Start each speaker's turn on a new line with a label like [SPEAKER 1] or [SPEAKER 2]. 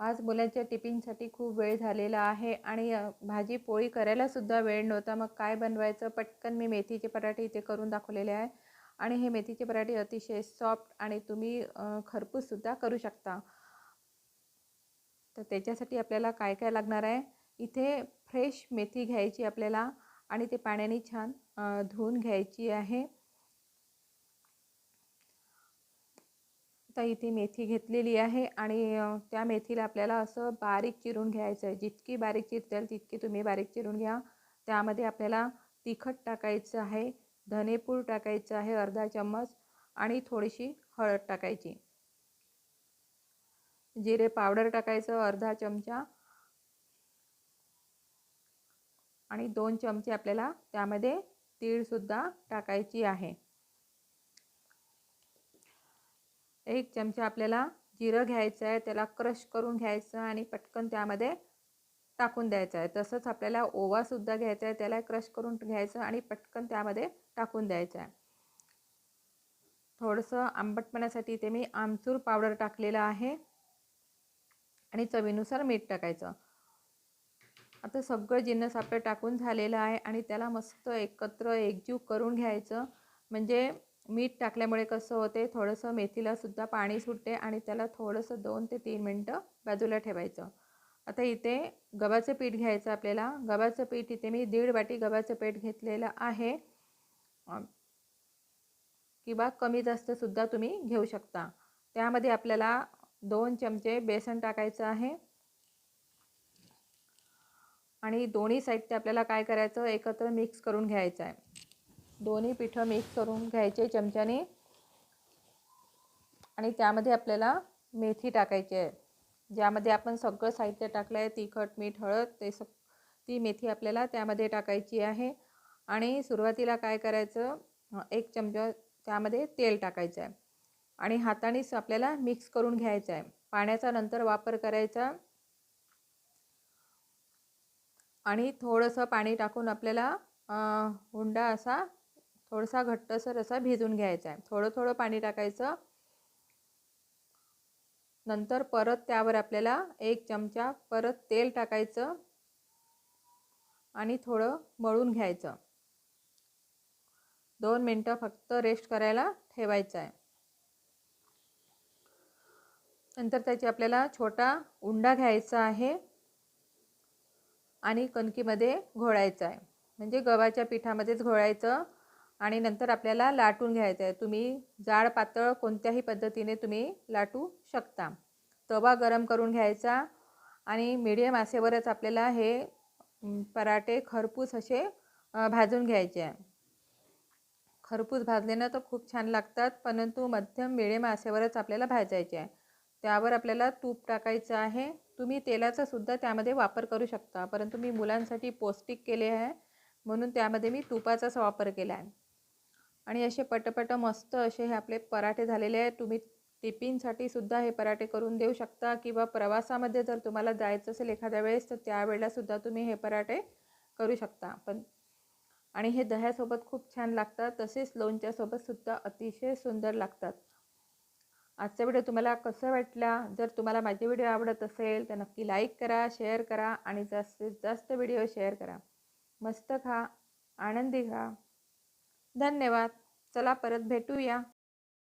[SPEAKER 1] आज मुलांच्या टिफिनसाठी खूप वेळ झालेला आहे आणि भाजी पोळी करायलासुद्धा वेळ नव्हता. मग काय बनवायचं? पटकन मी मेथीचे पराठे इथे करून दाखवलेले आहे. आणि हे मेथीचे पराठे अतिशय सॉफ्ट आणि तुम्ही खरपूससुद्धा करू शकता. तर त्याच्यासाठी आपल्याला काय काय लागणार आहे? इथे फ्रेश मेथी घ्यायची आपल्याला आणि ते पाण्याने छान धुवून घ्यायची आहे. आता इथे मेथी घेतलेली आहे आणि त्या मेथीला आपल्याला असं बारीक चिरून घ्यायचं आहे. जितकी बारीक चिरताल तितकी तुम्ही बारीक चिरून घ्या. त्यामध्ये आपल्याला तिखट टाकायचं आहे धनेपूड टाकायचं आहे अर्धा चम्मच आणि थोडीशी हळद टाकायची. जिरे पावडर टाकायचं अर्धा चमचा. आणि दोन चमचे आपल्याला त्यामध्ये तीळसुद्धा टाकायची आहे. एक चमचा आपल्याला जिरं घ्यायचं आहे त्याला क्रश करून घ्यायचं आणि पटकन त्यामध्ये टाकून द्यायचं आहे. तसंच आपल्याला ओवासुद्धा घ्यायचा आहे त्याला क्रश करून घ्यायचं आणि पटकन त्यामध्ये टाकून द्यायचं आहे. थोडंसं आंबटपणासाठी इथे मी आमचूर पावडर टाकलेलं आहे आणि चवीनुसार मीठ टाकायचं. आता सगळं जिन्नस आपलं टाकून झालेलं आहे आणि त्याला मस्त एकत्र एकजीव करून घ्यायचं. म्हणजे मीठ टाकल्यामुळे कसं होते थोडंसं मेथीलासुद्धा पाणी सुटते आणि त्याला थोडंसं दोन ते तीन मिनटं बाजूला ठेवायचं. आता इथे गव्हाचं पीठ घ्यायचं आपल्याला. गव्हाचं पीठ इथे मी दीड वाटी गव्हाचं पीठ घेतलेलं आहे. किंवा कमी जास्तसुद्धा तुम्ही घेऊ शकता. त्यामध्ये आपल्याला दोन चमचे बेसन टाकायचं आहे. आणि दोन्ही साहित्य आपल्याला काय करायचं एकत्र मिक्स करून घ्यायचं आहे. दोन्ही पिठं मिक्स करून घ्यायचे चमच्याने. आणि त्यामध्ये आपल्याला मेथी टाकायची आहे. ज्यामध्ये आपण सगळं साहित्य टाकलं आहे तिखट मीठ हळद ते सग ती मेथी आपल्याला त्यामध्ये टाकायची आहे. आणि सुरुवातीला काय करायचं? एक चमचा त्यामध्ये तेल टाकायचं आहे. आणि हातानेच आपल्याला मिक्स करून घ्यायचं आहे. पाण्याचा नंतर वापर करायचा. आणि थोडंसं पाणी टाकून आपल्याला हुंडा असा थोडासा घट्टसर असा भिजून घ्यायचा आहे. थोडं थोडं पाणी टाकायचं. नंतर परत त्यावर आपल्याला एक चमचा परत तेल टाकायचं आणि थोडं मळून घ्यायचं. दोन मिनटं फक्त रेस्ट करायला ठेवायचं आहे. नंतर त्याची आपल्याला छोटा उंडा घ्यायचा आहे आणि कणकीमध्ये घोळायचं आहे. म्हणजे गव्हाच्या पिठामध्येच घोळायचं. आणि नंतर आपल्याला लाटून घ्यायचं आहे. तुम्ही जाड पातळ कोणत्याही पद्धतीने तुम्ही लाटू शकता. तवा गरम करून घ्यायचा आणि मिडियम आसेवरच आपल्याला हे पराठे खरपूस असे भाजून घ्यायचे आहे. खरपूस भाजल्यानं तर खूप छान लागतात परंतु मध्यम मिडियम आसेवरच आपल्याला भाजायचे आहे. त्यावर आपल्याला तूप टाकायचं आहे. तुम्ही तेलाचा सुद्धा त्यामध्ये वापर करू शकता परंतु मी मुलांसाठी पौष्टिक केले आहे म्हणून त्यामध्ये मी तुपाचाच वापर केला आहे. आणि असे पटपट मस्त असे हे आपले पराठे झालेले आहेत. तुम्ही टिफिनसाठी सुद्धा हे पराठे करून देऊ शकता किंवा प्रवासामध्ये जर तुम्हाला जायचं असेल एखाद्या वेळेस तर त्यावेळेलासुद्धा तुम्ही हे पराठे करू शकता. पण आणि हे दह्यासोबत खूप छान लागतात तसेच लोणच्यासोबतसुद्धा अतिशय सुंदर लागतात. आजचा व्हिडिओ तुम्हाला कसं वाटला? जर तुम्हाला माझे व्हिडिओ आवडत असेल तर नक्की लाईक करा शेअर करा आणि जास्तीत जास्त व्हिडिओ शेअर करा. मस्त खा आनंदी खा. धन्यवाद. चला परत भेटूया.